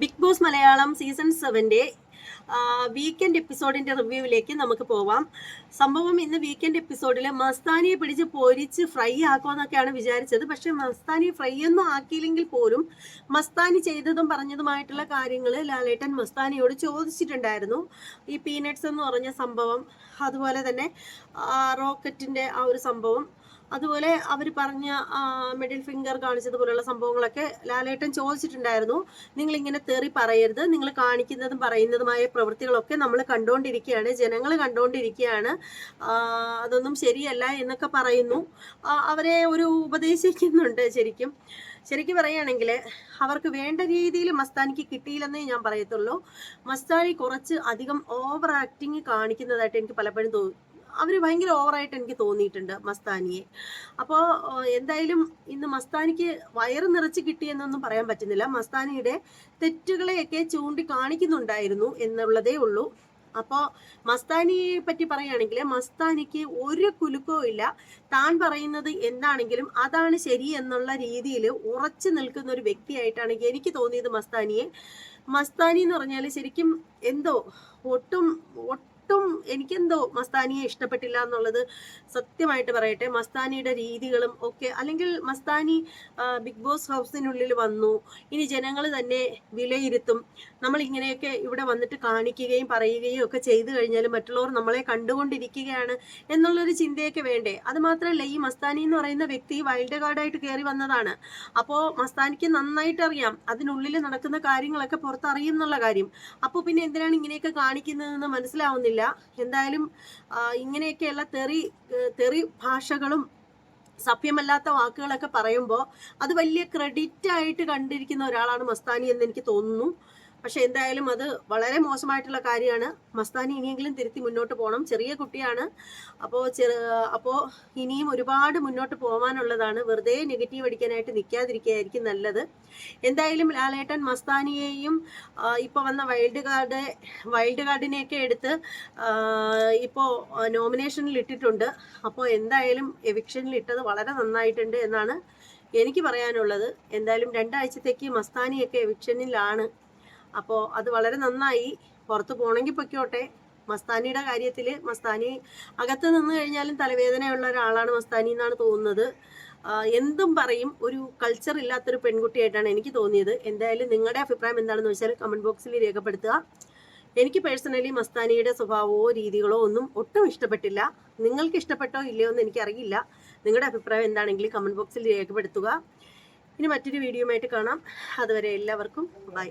Big boss Malayalam season സെവന്റെ weekend എപ്പിസോഡിന്റെ റിവ്യൂവിലേക്ക് നമുക്ക് പോവാം. സംഭവം ഇന്ന് വീക്കെൻഡ് എപ്പിസോഡിൽ മസ്താനിയെ പിടിച്ച് പൊരിച്ച് ഫ്രൈ ആക്കുമെന്നൊക്കെയാണ് വിചാരിച്ചത്. പക്ഷെ മസ്താനി ഫ്രൈ ഒന്നും ആക്കിയില്ലെങ്കിൽ പോലും മസ്താനി ചെയ്തതും പറഞ്ഞതുമായിട്ടുള്ള കാര്യങ്ങൾ ലാലേട്ടൻ മസ്താനിയോട് ചോദിച്ചിട്ടുണ്ടായിരുന്നു. ഈ പീനട്സ് എന്ന് പറഞ്ഞ സംഭവം അതുപോലെ തന്നെ റോക്കറ്റിന്റെ ആ ഒരു സംഭവം. അതുപോലെ അവർ പറഞ്ഞ മിഡിൽ ഫിംഗർ കാണിച്ചതുപോലുള്ള സംഭവങ്ങളൊക്കെ ലാലേട്ടൻ ചോദിച്ചിട്ടുണ്ടായിരുന്നു. നിങ്ങൾ ഇങ്ങനെ തെറി പറയരുത് നിങ്ങൾ കാണിക്കുന്നതും പറയുന്നതുമായ പ്രവൃത്തികളൊക്കെ നമ്മൾ കണ്ടുകൊണ്ടിരിക്കുകയാണ് ജനങ്ങൾ കണ്ടുകൊണ്ടിരിക്കുകയാണ് അതൊന്നും ശരിയല്ല എന്നൊക്കെ പറയുന്നു. അവരെ ഒരു ഉപദേശിക്കുന്നുണ്ട് ശരിക്കും. ശരിക്കും പറയുകയാണെങ്കിൽ അവർക്ക് വേണ്ട രീതിയിൽ മസ്താനിക്ക് കിട്ടിയില്ലെന്നേ ഞാൻ പറയത്തുള്ളൂ. മസ്താനി കുറച്ച് അധികം ഓവർ ആക്ടിങ് കാണിക്കുന്നതായിട്ട് എനിക്ക് പലപ്പോഴും തോന്നി അവർ ഭയങ്കര ഓവറായിട്ട് എനിക്ക് തോന്നിയിട്ടുണ്ട് മസ്താനിയെ. അപ്പോൾ എന്തായാലും ഇന്ന് മസ്താനിക്ക് വയറ് നിറച്ച് കിട്ടിയെന്നൊന്നും പറയാൻ പറ്റുന്നില്ല. മസ്താനിയുടെ തെറ്റുകളെയൊക്കെ ചൂണ്ടി കാണിക്കുന്നുണ്ടായിരുന്നു എന്നുള്ളതേ ഉള്ളൂ. അപ്പോൾ മസ്താനിയെ പറ്റി പറയുകയാണെങ്കിൽ മസ്താനിക്ക് ഒരു കുലുക്കവും ഇല്ല. താൻ പറയുന്നത് എന്താണെങ്കിലും അതാണ് ശരി എന്നുള്ള രീതിയിൽ ഉറച്ചു നിൽക്കുന്ന ഒരു വ്യക്തിയായിട്ടാണ് എനിക്ക് തോന്നിയത് മസ്താനിയെ. മസ്താനി എന്ന് പറഞ്ഞാൽ ശരിക്കും എന്തോ ഒട്ടും എനിക്കെന്തോ മസ്താനിയെ ഇഷ്ടപ്പെട്ടില്ല എന്നുള്ളത് സത്യമായിട്ട് പറയട്ടെ. മസ്താനിയുടെ രീതികളും ഒക്കെ അല്ലെങ്കിൽ മസ്താനി ബിഗ് ബോസ് ഹൗസിനുള്ളിൽ വന്നു. ഇനി ജനങ്ങൾ തന്നെ വിലയിരുത്തും. നമ്മൾ ഇങ്ങനെയൊക്കെ ഇവിടെ വന്നിട്ട് കാണിക്കുകയും പറയുകയും ഒക്കെ ചെയ്തു കഴിഞ്ഞാൽ മറ്റുള്ളവർ നമ്മളെ കണ്ടുകൊണ്ടിരിക്കുകയാണ് എന്നുള്ളൊരു ചിന്തയൊക്കെ വേണ്ടേ. അത് മാത്രമല്ല ഈ മസ്താനി എന്ന് പറയുന്ന വ്യക്തി വൈൽഡ് കാർഡായിട്ട് കയറി വന്നതാണ്. അപ്പോൾ മസ്താനിക്ക് നന്നായിട്ട് അറിയാം. അതിനുള്ളിൽ നടക്കുന്ന കാര്യങ്ങളൊക്കെ പുറത്തറിയുന്നുള്ള കാര്യം. അപ്പോൾ പിന്നെ എന്തിനാണ് ഇങ്ങനെയൊക്കെ കാണിക്കുന്നതെന്ന് മനസ്സിലാവുന്നില്ല. എന്തായാലും ഇങ്ങനെയൊക്കെയുള്ള തെറി തെറി ഭാഷകളും സഭ്യമല്ലാത്ത വാക്കുകളൊക്കെ പറയുമ്പോൾ അത് വലിയ ക്രെഡിറ്റ് ആയിട്ട് കണ്ടിരിക്കുന്ന ഒരാളാണ് മസ്താനി എന്ന് എനിക്ക് തോന്നുന്നു. പക്ഷെ എന്തായാലും അത് വളരെ മോശമായിട്ടുള്ള കാര്യമാണ്. മസ്താനി ഇനിയെങ്കിലും തിരുത്തി മുന്നോട്ട് പോകണം. ചെറിയ കുട്ടിയാണ്. അപ്പോൾ ചെറു അപ്പോൾ ഇനിയും ഒരുപാട് മുന്നോട്ട് പോകാനുള്ളതാണ് വെറുതെ നെഗറ്റീവ് അടിക്കാനായിട്ട് നിൽക്കാതിരിക്കുകയായിരിക്കും നല്ലത്. എന്തായാലും ലാലേട്ടൻ മസ്താനിയെയും ഇപ്പോൾ വന്ന വൈൽഡ് കാർഡ് വൈൽഡ് കാർഡിനെയൊക്കെ എടുത്ത് ഇപ്പോൾ നോമിനേഷനിൽ ഇട്ടിട്ടുണ്ട്. അപ്പോൾ എന്തായാലും എവിക്ഷനിൽ ഇട്ടത് വളരെ നന്നായിട്ടുണ്ട് എന്നാണ് എനിക്ക് പറയാനുള്ളത്. എന്തായാലും രണ്ടാഴ്ചത്തേക്ക് മസ്താനിയൊക്കെ എവിക്ഷനിലാണ്. അപ്പോൾ അത് വളരെ നന്നായി പുറത്ത് പോകണമെങ്കിൽ പൊയ്ക്കോട്ടെ. മസ്താനിയുടെ കാര്യത്തിൽ മസ്താനി അകത്ത് നിന്ന് കഴിഞ്ഞാലും തലവേദനയുള്ള ഒരാളാണ് മസ്താനി എന്നാണ് തോന്നുന്നത്. എന്തും പറയും. ഒരു കൾച്ചർ ഇല്ലാത്തൊരു പെൺകുട്ടിയായിട്ടാണ് എനിക്ക് തോന്നിയത്. എന്തായാലും നിങ്ങളുടെ അഭിപ്രായം എന്താണെന്ന് വെച്ചാൽ കമന്റ് ബോക്സിൽ രേഖപ്പെടുത്തുക. എനിക്ക് പേഴ്സണലി മസ്താനിയുടെ സ്വഭാവമോ രീതികളോ ഒന്നും ഒട്ടും ഇഷ്ടപ്പെട്ടില്ല. നിങ്ങൾക്ക് ഇഷ്ടപ്പെട്ടോ ഇല്ലയോ എന്ന് എനിക്കറിയില്ല. നിങ്ങളുടെ അഭിപ്രായം എന്താണെങ്കിലും കമന്റ് ബോക്സിൽ രേഖപ്പെടുത്തുക. ഇനി മറ്റൊരു വീഡിയോ ആയിട്ട് കാണാം. അതുവരെ എല്ലാവർക്കും ബൈ